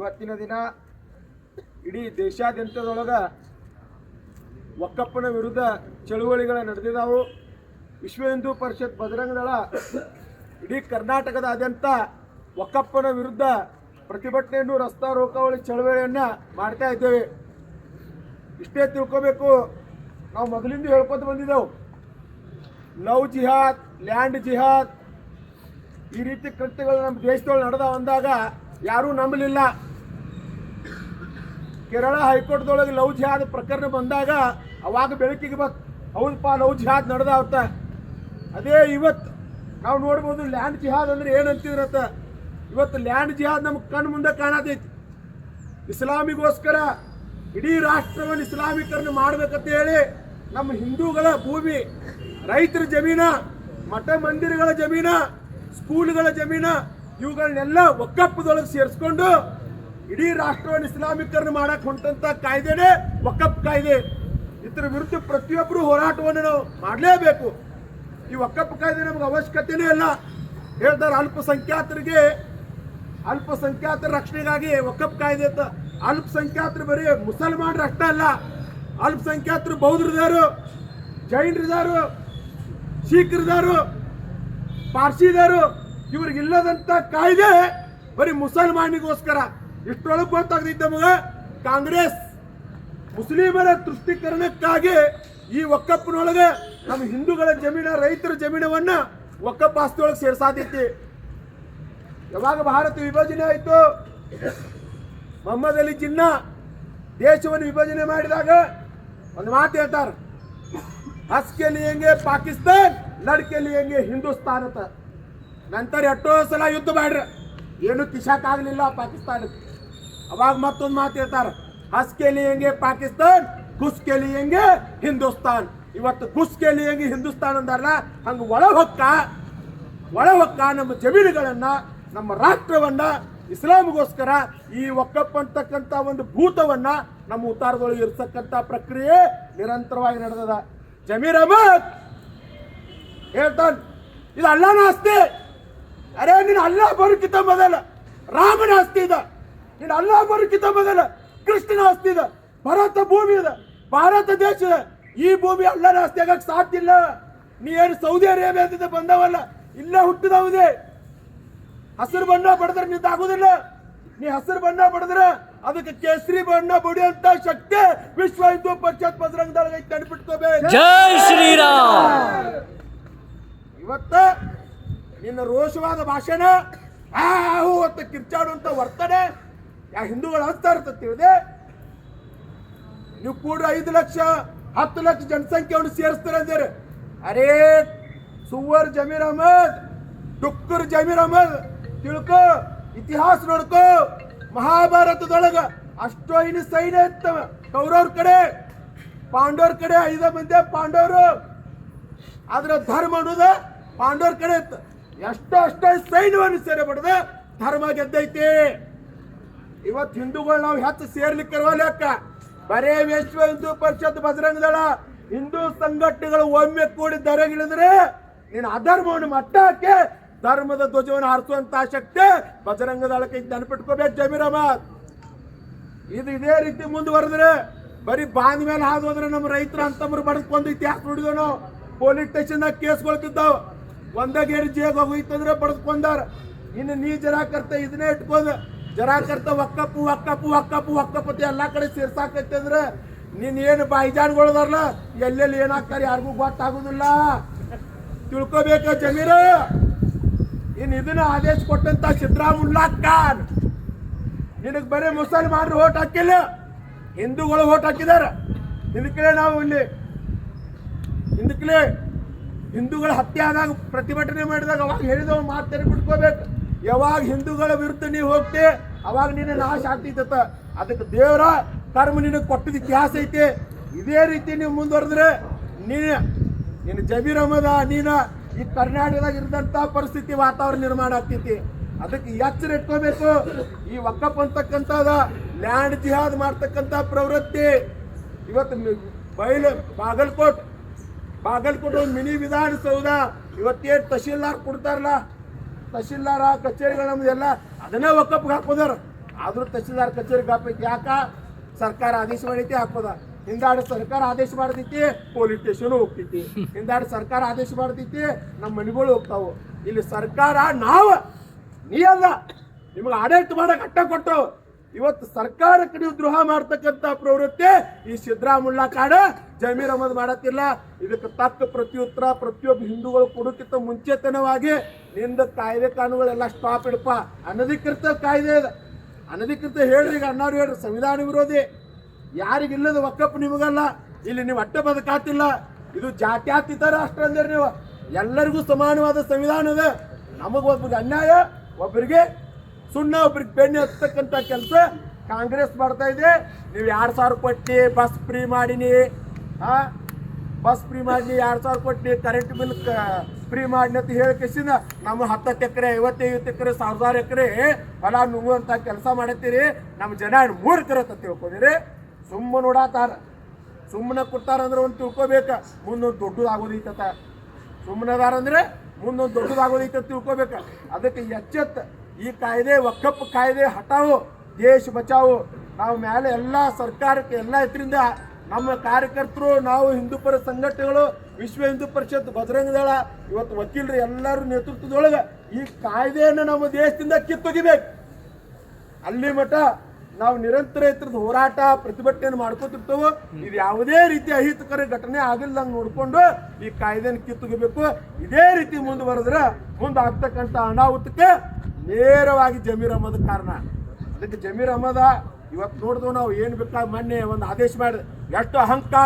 ಇವತ್ತಿನ ದಿನ ಇಡೀ ದೇಶಾದ್ಯಂತದೊಳಗ ಒಕ್ಕಪ್ಪನ ವಿರುದ್ಧ ಚಳುವಳಿಗಳ ನಡೆದಿದ್ದಾವು ವಿಶ್ವ ಹಿಂದೂ ಪರಿಷತ್ ಬಜರಂಗ ದಳ ಇಡೀ ಕರ್ನಾಟಕದಾದ್ಯಂತ ಒಕ್ಕಪ್ಪನ ವಿರುದ್ಧ ಪ್ರತಿಭಟನೆಯನ್ನು ರಸ್ತಾ ರೋಕಾವಳಿ ಚಳವಳಿಯನ್ನು ಮಾಡ್ತಾ ಇದ್ದೇವೆ. ಇಷ್ಟೇ ತಿಳ್ಕೋಬೇಕು, ನಾವು ಮೊದಲಿಂದ ಹೇಳ್ಕೊತ ಬಂದಿದ್ದೆವು. ಲವ್ ಜಿಹಾದ್, ಲ್ಯಾಂಡ್ ಜಿಹಾದ್ ಈ ರೀತಿ ಕೃತ್ಯಗಳು ನಮ್ಮ ದೇಶದೊಳಗೆ ನಡೆದ ಅಂದಾಗ ಯಾರೂ ನಂಬಲಿಲ್ಲ. ಕೇರಳ ಹೈಕೋರ್ಟ್ದೊಳಗೆ ಲವ್ ಜಿಹಾದ್ ಪ್ರಕರಣ ಬಂದಾಗ ಅವಾಗ ಬೆಳಕಿಗೆ ಬತ್, ಹೌದಪ್ಪ ಲವ್ ಜಿಹಾದ್ ನಡೆದಾವತ್ತ ಅದೇ ಇವತ್ತು ನಾವು ನೋಡ್ಬೋದು ಲ್ಯಾಂಡ್ ಜಿಹಾದ್ ಅಂದ್ರೆ ಏನಂತಿದ್ರತ್ತ ಇವತ್ತು ಲ್ಯಾಂಡ್ ಜಿಹಾದ್ ನಮ್ಗೆ ಕಣ್ಣು ಮುಂದೆ ಕಾಣತೈತಿ. ಇಸ್ಲಾಮಿಗೋಸ್ಕರ ಇಡೀ ರಾಷ್ಟ್ರವನ್ನು ಇಸ್ಲಾಮೀಕರಣ ಮಾಡ್ಬೇಕಂತ ಹೇಳಿ ನಮ್ಮ ಹಿಂದೂಗಳ ಭೂಮಿ, ರೈತರ ಜಮೀನ, ಮಠ ಮಂದಿರಗಳ ಜಮೀನ, ಸ್ಕೂಲ್ಗಳ ಜಮೀನ ಇವುಗಳನ್ನೆಲ್ಲ ಒಕ್ಕಪ್ಪದೊಳಗೆ ಸೇರಿಸ್ಕೊಂಡು ಇಡೀ ರಾಷ್ಟ್ರವನ್ನು ಇಸ್ಲಾಮೀಕರಣ ಮಾಡಕ್ ಹೊಂಟಂತ ಕಾಯ್ದೆನೇ ಒಕ್ಕಪ್ ಕಾಯ್ದೆ. ಇದರ ವಿರುದ್ಧ ಪ್ರತಿಯೊಬ್ಬರು ಹೋರಾಟವನ್ನು ನಾವು ಮಾಡಲೇಬೇಕು. ಈ ವಕಪ್ ಕಾಯ್ದೆ ನಮ್ಗೆ ಅವಶ್ಯಕತೆನೇ ಇಲ್ಲ. ಹೇಳ್ತಾರೆ ಅಲ್ಪಸಂಖ್ಯಾತರಿಗೆ, ಅಲ್ಪಸಂಖ್ಯಾತರ ರಕ್ಷಣೆಗಾಗಿ ವಕಪ್ ಕಾಯ್ದೆ ಅಂತ. ಅಲ್ಪಸಂಖ್ಯಾತರು ಬರೀ ಮುಸಲ್ಮಾನರು ಅಷ್ಟೇ ಅಲ್ಲ, ಅಲ್ಪಸಂಖ್ಯಾತರು ಬೌದ್ಧರಿದಾರು, ಜೈನರಿದಾರು ಶೀಖರಿದಾರು ಪಾರ್ಸಿದಾರು, ಇವ್ರಿಗಿಲ್ಲದಂತ ಕಾಯ್ದೆ ಬರೀ ಮುಸಲ್ಮಾನಿಗೋಸ್ಕರ. ಇಷ್ಟೊಳಗೆ ಗೊತ್ತಾಗದಿದ್ದ ನಮಗೆ ಕಾಂಗ್ರೆಸ್ ಮುಸ್ಲಿಮರ ತುಷ್ಟೀಕರಣಕ್ಕಾಗಿ ಈ ಒಕ್ಕಪ್ಪನೊಳಗೆ ನಮ್ಮ ಹಿಂದೂಗಳ ಜಮೀನ, ರೈತರ ಜಮೀನವನ್ನ ಒಕ್ಕಪ್ಪ ಆಸ್ತಿಯೊಳಗೆ ಯಾವಾಗ ಭಾರತ ವಿಭಜನೆ ಆಯಿತು? ಮೊಹಮ್ಮದ್ ಅಲಿ ಜಿನ್ನ ದೇಶವನ್ನು ವಿಭಜನೆ ಮಾಡಿದಾಗ ಒಂದು ಮಾತು ಹೇಳ್ತಾರೆ ಹಸ್ಕೆ ಹೆಂಗೆ ಪಾಕಿಸ್ತಾನ್ ಲಡ್ಕೆಲಿ ಹೆಂಗೆ ಹಿಂದೂಸ್ತಾನತ ನಂತರ ಎಷ್ಟೋ ಸಲ ಯುದ್ಧ ಮಾಡ್ರಿ, ಏನು ತಿಶಾಕಾಗಲಿಲ್ಲ ಪಾಕಿಸ್ತಾನಕ್ಕೆ. ಅವಾಗ ಮತ್ತೊಂದು ಮಾತು ಹೇಳ್ತಾರೆ ಹಸ್ಕೆ ಹೆಂಗೆ ಪಾಕಿಸ್ತಾನ್ ಕುಸ್ಕೆಲಿ ಹೆಂಗೆ ಹಿಂದೂಸ್ತಾನ್? ಇವತ್ತು ಕುಸ್ಕೆಲಿ ಹೆಂಗೆ ಹಿಂದೂಸ್ತಾನ್ ಅಂದಾರಲ್ಲ, ಹಂಗೆ ಒಳ ಹೊಕ್ಕ ಒಳ ನಮ್ಮ ಜಮೀನುಗಳನ್ನ, ನಮ್ಮ ರಾಷ್ಟ್ರವನ್ನ, ಇಸ್ಲಾಮ್ಗೋಸ್ಕರ ಈ ಒಕ್ಕಪ್ಪ ಅಂತಕ್ಕಂಥ ಒಂದು ಭೂತವನ್ನ ನಮ್ಮ ಉತ್ತಾರದೊಳಗೆ ಇರ್ತಕ್ಕಂಥ ಪ್ರಕ್ರಿಯೆ ನಿರಂತರವಾಗಿ ನಡೆದದ. ಜಮೀರ್ ಅಹಮದ್ ಹೇಳ್ತಾನೆ, ಇದು ಅಲ್ಲಾನ ಆಸ್ತಿ. ಅರೆ, ನೀನು ಅಲ್ಲ ಬರುಕಿತ ಮೊದಲ, ರಾಮನ ಆಸ್ತಿ ಇದೆ. ನೀನು ಅಲ್ಲ ಬರುಕಿತ ಮೊದಲ ಕೃಷ್ಣನ ಆಸ್ತಿ ಇದೆ ಭಾರತ ಭೂಮಿ ಇದೆ ಭಾರತ ದೇಶ ಇದೆ. ಈ ಭೂಮಿ ಅಲ್ಲನ ಆಸ್ತಿ ಆಗಕ್ಕೆ ಸಾಧ್ಯ ಇಲ್ಲ. ನೀ ಏನು ಸೌದಿ ಅರೇಬಿಯಾದಿಂದ ಬಂದವಲ್ಲ ಇಲ್ಲ ಹುಟ್ಟಿದವುದೇ ಹಸಿರು ಬಣ್ಣ ಬಡದ್ರೆ ನಿಂತಾಗುದಿಲ್ಲ ನೀ ಹಸಿರು ಬಣ್ಣ ಬಡದ್ರ ಅದಕ್ಕೆ ಕೇಸರಿ ಬಣ್ಣ ಬಡಿಯಂತ ಶಕ್ತಿ ವಿಶ್ವ ಹಿಂದೂ ಪರಿಷತ್ ಬಜರಂಗ ದಳ ನೆನ್ಪಿಟ್ಕೋಬೇಕು ಜೈ ಶ್ರೀರಾಮ್. ಇವತ್ತ ನಿನ್ನ ರೋಷವಾದ ಭಾಷಣ ಆ ಹೂ ಅಂತ ಕಿರ್ಚಾಡುವಂತ ವರ್ತನೆ ಯಾ ಹಿಂದೂಗಳು ಹಚ್ತಾ ಇರ್ತದೆ ತಿಳಿದೆ? ನೀವು ಕೂಡ ಐದು ಲಕ್ಷ, ಹತ್ತು ಲಕ್ಷ ಜನಸಂಖ್ಯೆಯನ್ನು ಸೇರಿಸ್ತಾರೆ ಅಂದೇರಿ ಅರೇ ಸುವರ್ ಜಮೀರ್ ಅಹಮದ್, ಡುಕ್ಕರ್ ಜಮೀರ್ ಅಹಮದ್, ತಿಳ್ಕೊ, ಇತಿಹಾಸ ನೋಡ್ಕೋ, ಮಹಾಭಾರತದೊಳಗ ಅಷ್ಟೊಯ್ನ ಸೈನ್ಯ ಇತ್ತವ ಕೌರವ್ರ ಕಡೆ, ಪಾಂಡವ್ರ ಕಡೆ ಐದ ಮಂದಿ ಪಾಂಡವರು. ಆದ್ರೆ ಧರ್ಮ ಅನ್ನೋದ ಪಾಂಡವ್ರ ಕಡೆ ಇತ್ತು. ಎಷ್ಟೋ ಅಷ್ಟೋ ಸೈನ್ಯವನ್ನು ಸೇರೆ ಪಡೆದ ಧರ್ಮ ಗೆದ್ದೈತಿ. ಇವತ್ತು ಹಿಂದೂಗಳು ನಾವು ಹೆಚ್ಚು ಸೇರ್ಲಿಕ್ಕೆ ಲೆಕ್ಕ. ಬರೇ ವಿಶ್ವ ಹಿಂದೂ ಪರಿಷತ್ ಬಜರಂಗ ದಳ ಹಿಂದೂ ಸಂಘಟನೆಗಳು ಒಮ್ಮೆ ಕೂಡಿ ದರಗಿಳಿದ್ರೆ ನೀನು ಅಧರ್ಮವನ್ನು ಮಟ್ಟ ಹಾಕಿ ಧರ್ಮದ ಧ್ವಜವನ್ನು ಹಾರಿಸುವಂತ ಶಕ್ತಿ ಬಜರಂಗ ದಳಕ್ಕೆ ನೆನಪಿಟ್ಕೋಬೇಕು ಜಮೀರ್ ಅಹಮದ್. ಇದು ಇದೇ ರೀತಿ ಮುಂದುವರೆದ್ರೆ ಬರೀ ಬಾಂಧ ಮೇಲೆ ಹಾದು ಹೋದ್ರೆ ನಮ್ಮ ರೈತರು ಅಂತಮ್ರು ಬಡಿಸ್ಕೊಂಡು ಇತಿಹಾಸ ನೋಡಿದ್ವಿ ನಾವು ಪೊಲೀಸ್ ಸ್ಟೇಷನ್ದಾಗ ಕೇಸ್ಕೊಳ್ತಿದ್ದಾವ ಒಂದಾಗ ಗೇರಿ ಜೇಗ್ ಹೋಗಿತ್ತಂದ್ರೆ ಬಡಿಸ್ಕೊಂಡಾರ. ಇನ್ನು ನೀ ಜರಾಕರ್ತ ಇದನ್ನೇ ಇಟ್ಕೊಂಡ್ ಜರಾಕರ್ತ ಒಕ್ಕಪ್ಪು ಒಕ್ಕಪ್ಪು ಒಕ್ಕಪ್ಪು ಒಕ್ಕಪ್ಪತಿ ಎಲ್ಲ ಕಡೆ ಸೇರ್ಸಾಕೈತೆ ಅಂದ್ರೆ ನೀನ್ ಏನು ಬಾಯಿಜಾನ್ಗಳದಾರಲ್ಲ ಎಲ್ಲೆಲ್ಲಿ ಏನಾಗ್ತಾರೆ ಯಾರಿಗೂ ಗೊತ್ತಾಗೋದಿಲ್ಲ. ತಿಳ್ಕೊಬೇಕ ಜಮೀರ. ಇನ್ ಇದನ್ನ ಆದೇಶ ಕೊಟ್ಟಂತ ಸಿದ್ದರಾಮುಲ್ಲಾ ಖಾನ್. ನಿನಗೆ ಬರೀ ಮುಸಲ್ಮಾನರು ಓಟ್ ಹಾಕಿಲ್ಲ. ಹಿಂದೂಗಳು ಓಟ್ ಹಾಕಿದಾರ. ಹಿಂದಕ್ಕಿಲೆ ನಾವು ಇಲ್ಲಿ ಹಿಂದಕ್ಕಿಲೆ ಹಿಂದೂಗಳ ಹತ್ಯೆ ಆದಾಗ ಪ್ರತಿಭಟನೆ ಮಾಡಿದಾಗ ಅವಾಗ ಹೇಳಿದವ ಮಾತೇನು ಬಿಟ್ಕೋಬೇಕು ಯಾವಾಗ ಹಿಂದೂಗಳ ವಿರುದ್ಧ ನೀವು ಹೋಗ್ತಿ? ಅವಾಗ ನಿನ್ನ ನಾಶ ಆಗ್ತಿತ್ತು ಅದಕ್ಕೆ ದೇವರ ಕರ್ಮ ನಿನಗೆ ಕೊಟ್ಟಿದ್ದ ಇತಿಹಾಸ ಐತಿ. ಇದೇ ರೀತಿ ನೀವು ಮುಂದುವರೆದ್ರೆ ನೀನು ಜಬೀರ್ ಅಹಮದ ನೀನ ಈ ಕರ್ನಾಟಕದಾಗ ಇರದಂತ ಪರಿಸ್ಥಿತಿ ವಾತಾವರಣ ನಿರ್ಮಾಣ ಆಗ್ತೈತಿ. ಅದಕ್ಕೆ ಎಚ್ಚರ ಇಟ್ಕೋಬೇಕು. ಈ ಒಕ್ಕಪ್ ಅಂತಕ್ಕಂಥದ ಲ್ಯಾಂಡ್ ಜಿಹಾದ್ ಮಾಡ್ತಕ್ಕಂಥ ಪ್ರವೃತ್ತಿ ಇವತ್ತು ಬಯಲು ಬಾಗಲಕೋಟ್, ಬಾಗಲ್ಕೋಟ್ ಮಿನಿ ವಿಧಾನಸೌಧ ಇವತ್ತೇನು ತಹಶೀಲ್ದಾರ್ ಕೊಡ್ತಾರಲ್ಲ? ತಹಶೀಲ್ದಾರ, ಕಚೇರಿಗಳು ನಮ್ದೆಲ್ಲ ಅದನ್ನೇ ಒಕ್ಕಪ್ಗೆ ಹಾಕೋದಾರ ಆದ್ರೂ ತಹಸೀಲ್ದಾರ್ ಕಚೇರಿಗೆ ಹಾಕೈತಿ ಯಾಕ? ಸರ್ಕಾರ ಆದೇಶ ಮಾಡೈತಿ ಹಾಕೋದ ಹಿಂದಾಡಿ ಸರ್ಕಾರ ಆದೇಶ ಮಾಡ್ತೈತಿ, ಪೊಲೀಸ್ ಸ್ಟೇಷನ್ ಹೋಗ್ತೈತಿ. ಹಿಂದಾಡಿ ಸರ್ಕಾರ ಆದೇಶ ಮಾಡ್ತೈತಿ, ನಮ್ಮ ಮನೆಗಳು ಹೋಗ್ತಾವು. ಇಲ್ಲಿ ಸರ್ಕಾರ ನಾವು, ನೀ ಅಲ್ಲ. ನಿಮಗೆ ಆಡಳಿತ ಮಾಡಕ್ ಅಟ್ಟ ಕೊಟ್ಟು ಇವತ್ತು ಸರ್ಕಾರಕ್ಕೆ ನೀವು ದ್ರೋಹ ಮಾಡ್ತಕ್ಕಂಥ ಪ್ರವೃತ್ತಿ ಈ ಸಿದ್ದರಾಮುಲ್ಲ ಕಾಡ ಜಮೀರ್ ಅಹಮದ್ ಮಾಡತ್ತಿಲ್ಲ. ಇದಕ್ಕೆ ತಕ್ಕ ಪ್ರತ್ಯುತ್ತರ, ಪ್ರತಿಯೊಬ್ಬ ಹಿಂದೂಗಳು ಕೊಡೋಕ್ಕಿಂತ ಮುಂಚೆತನವಾಗಿ ನಿಂದ ಕಾಯ್ದೆ ಕಾನೂನುಗಳೆಲ್ಲ ಸ್ಟಾಪ್ ಇಡಪ್ಪ. ಅನಧಿಕೃತ ಕಾಯ್ದೆ ಇದೆ. ಅನಧಿಕೃತ ಹೇಳ್ರಿ ಈಗ ಅಣ್ಣವ್ರು ಹೇಳ್ರಿ, ಸಂವಿಧಾನ ವಿರೋಧಿ. ಯಾರಿಗಿಲ್ಲದ ಒಕ್ಕಪ್ಪ ನಿಮಗಲ್ಲ. ಇಲ್ಲಿ ನೀವು ಅಡ್ಡ ಬದುಕಾತಿಲ್ಲ. ಇದು ಜಾತ್ಯಾತೀತ ರಾಷ್ಟ್ರ ಅಂದ್ರೆ ನೀವು ಎಲ್ಲರಿಗೂ ಸಮಾನವಾದ ಸಂವಿಧಾನ ಇದೆ. ನಮಗೆ ಒಬ್ಬರಿಗೆ ಅನ್ಯಾಯ ಒಬ್ಬರಿಗೆ ಸುಣ್ಣ ಒಬ್ರಿಗೆ ಬೆನ್ನೆ ಹತ್ತಕ್ಕಂಥ ಕೆಲಸ ಕಾಂಗ್ರೆಸ್ ಮಾಡ್ತಾ ಇದೆ. ನೀವು ಎರಡು ಸಾವಿರ ಕೊಟ್ಟಿ ಬಸ್ ಫ್ರೀ ಮಾಡಿನಿ. ಹಾಂ? ಬಸ್ ಫ್ರೀ ಮಾಡಿ ಎರಡು ಸಾವಿರ ಕೊಟ್ಟಿ ಕರೆಂಟ್ ಬಿಲ್ ಫ್ರೀ ಮಾಡಿ ಅಂತ ಹೇಳಿ ನಮ್ಮ ಹತ್ತತ್ತು ಎಕರೆ, ಐವತ್ತೈವತ್ತು ಎಕರೆ, ಸಾವಿರಾರು ಎಕರೆ ಹೊಲ ನುಂಗುವಂಥ ಕೆಲಸ ಮಾಡತ್ತೀರಿ. ನಮ್ಮ ಜನ ಅಂತ ತಿಳ್ಕೊಂಡಿರಿ? ಸುಮ್ಮನೆ ನೋಡಾತಾರ. ಸುಮ್ಮನೆ ಕೊಡ್ತಾರಂದ್ರೆ ಒಂದು ತಿಳ್ಕೊಬೇಕು. ಮುಂದೊಂದು ದೊಡ್ಡದಾಗೋದೈತತ. ಸುಮ್ಮನದಾರಂದ್ರೆ ಮುಂದೊಂದು ದೊಡ್ಡದಾಗೋದೈತ ತಿಳ್ಕೊಬೇಕ. ಅದಕ್ಕೆ ಎಚ್ಚೆತ್ತ ಈ ಕಾಯ್ದೆ, ಒಕ್ಕಪ್ಪ ಕಾಯ್ದೆ ಹಟಾವು ದೇಶ ಬಚಾವು. ನಾವು ಮೇಲೆ ಎಲ್ಲ ಸರ್ಕಾರಕ್ಕೆ, ಎಲ್ಲ ಇದರಿಂದ ನಮ್ಮ ಕಾರ್ಯಕರ್ತರು, ನಾವು ಹಿಂದೂಪರ ಸಂಘಟನೆಗಳು, ವಿಶ್ವ ಹಿಂದೂ ಪರಿಷತ್ ಬಜರಂಗ ಇವತ್ತು ವಕೀಲರು ಎಲ್ಲರೂ ನೇತೃತ್ವದೊಳಗೆ ಈ ಕಾಯ್ದೆಯನ್ನು ನಮ್ಮ ದೇಶದಿಂದ ಕಿತ್ತೊಗಿಬೇಕು. ಅಲ್ಲಿ ಮಠ ನಾವು ನಿರಂತರ ಇತ್ರದ ಹೋರಾಟ ಪ್ರತಿಭಟನೆ ಮಾಡ್ಕೋತಿರ್ತೇವೆ, ಇದು ಯಾವುದೇ ರೀತಿ ಅಹಿತಕರ ಘಟನೆ ಆಗಿಲ್ದಂಗೆ ನೋಡಿಕೊಂಡು ಈ ಕಾಯ್ದೆಯನ್ನು ಕಿತ್ತೊಗಿಬೇಕು. ಇದೇ ರೀತಿ ಮುಂದುವರೆದ್ರೆ ಮುಂದಾಗ್ತಕ್ಕಂಥ ಅನಾಹುತಕ್ಕೆ ನೇರವಾಗಿ ಜಮೀರ್ ಅಹಮದ್ ಕಾರಣ. ಅದಕ್ಕೆ ಜಮೀರ್ ಅಹಮದ ಇವತ್ತು ನೋಡಿದ್ವು ನಾವು ಏನು ಬೇಕಾದ ಮೊನ್ನೆ ಒಂದು ಆದೇಶ ಮಾಡಿದೆ ಎಷ್ಟು ಅಹಂಕಾರ